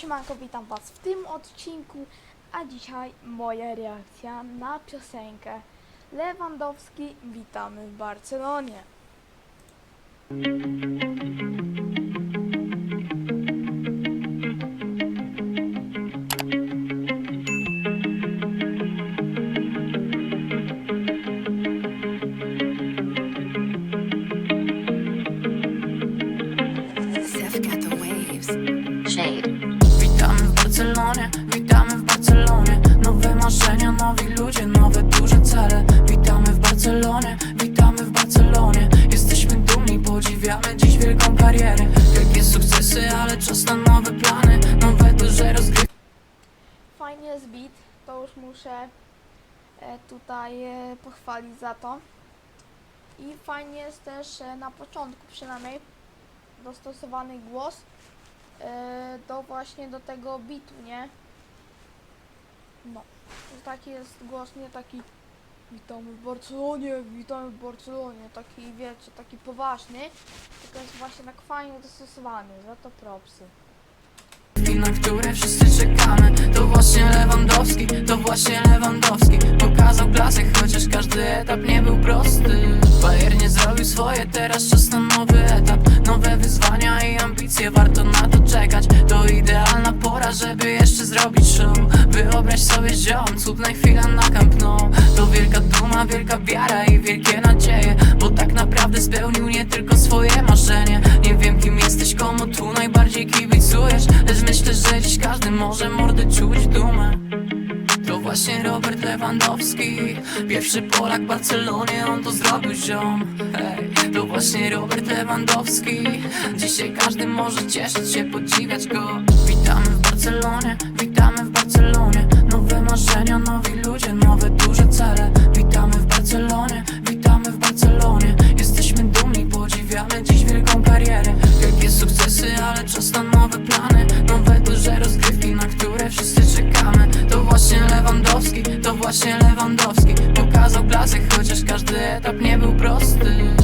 siemanko, witam was w tym odcinku, a dzisiaj moja reakcja na piosenkę Lewandowski, witamy w Barcelonie. Witamy w Barcelonie. Nowe marzenia, nowi ludzie, nowe duże cele. Witamy w Barcelonie, witamy w Barcelonie. Jesteśmy dumni, podziwiamy dziś wielką karierę. Wielkie sukcesy, ale czas na nowe plany. Nowe duże rozgrywki Fajnie jest beat, to już muszę e, tutaj e, pochwalić za to. I fajnie jest też e, na początku przynajmniej dostosowany głos do właśnie do tego bitu, nie? No, taki jest głos, nie taki witamy w Barcelonie, witamy w Barcelonie, taki wiecie, taki poważny, tylko jest właśnie tak fajnie dostosowany, za to propsy. na które wszyscy czekamy To właśnie Lewandowski, to właśnie Lewandowski Pokazał klasę, chociaż każdy etap nie był prosty Bayern nie zrobił swoje, teraz czas na nowy etap Nowe wyzwania i ambicje, warto na żeby jeszcze zrobić show Wyobraź sobie ziom, cudna chwila na Camp Nou. To wielka duma, wielka wiara i wielkie nadzieje Bo tak naprawdę spełnił nie tylko swoje marzenie. Nie wiem kim jesteś, komu tu najbardziej kibicujesz Lecz myślę, że dziś każdy może mordy czuć dumę. To właśnie Robert Lewandowski Pierwszy Polak w Barcelonie, on to zrobił ziom. Hej, To właśnie Robert Lewandowski. Dzisiaj każdy może cieszyć się, podziwiać go. Witamy Barcelonie, witamy w Barcelonie. Nowe marzenia, nowi ludzie, nowe duże cele. Witamy w Barcelonie, witamy w Barcelonie. Jesteśmy dumni, podziwiamy dziś wielką karierę. Wielkie sukcesy, ale czas na nowe plany. Nowe duże rozgrywki, na które wszyscy czekamy. To właśnie Lewandowski, to właśnie Lewandowski. Pokazał klasę, chociaż każdy etap nie był prosty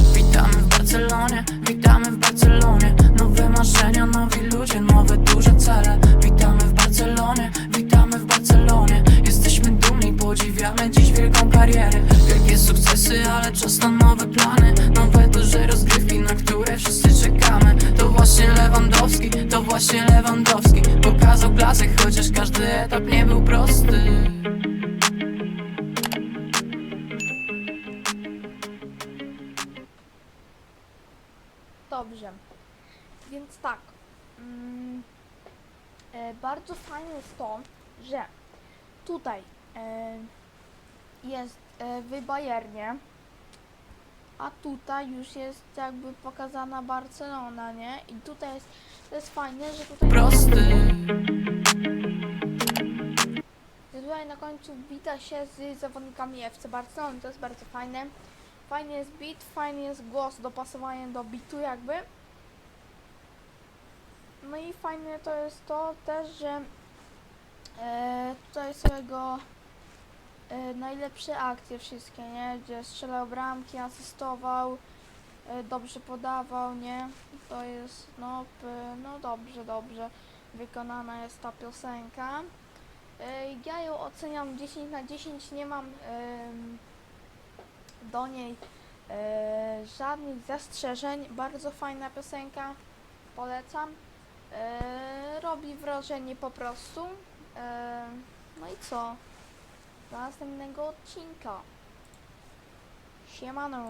podziwiamy dziś wielką karierę. Wielkie sukcesy, ale czas na nowe plany. Nowe duże rozgrywki, na które wszyscy czekamy. To właśnie Lewandowski, to właśnie Lewandowski. Pokazał klasę, chociaż każdy etap nie był prosty. Dobrze. Więc tak. Mm, e, bardzo fajne jest to, że tutaj e, jest e, w Bayernie, a tutaj już jest jakby pokazana Barcelona, nie? I tutaj jest, to jest fajne, że tutaj, Prosty że tutaj na końcu wita się z zawodnikami FC Barcelony, to jest bardzo fajne. Fajnie jest beat, fajnie jest głos, dopasowanie do bitu jakby. No i fajne to jest to też, że e, tutaj są jego e, najlepsze akcje wszystkie, nie? Gdzie strzelał bramki, asystował, e, dobrze podawał, nie? To jest, no, no dobrze, dobrze wykonana jest ta piosenka. E, ja ją oceniam 10 na 10, nie mam do niej e, żadnych zastrzeżeń. Bardzo fajna piosenka, polecam. E, robi wrażenie po prostu. E, no i co? Do następnego odcinka. Siemano.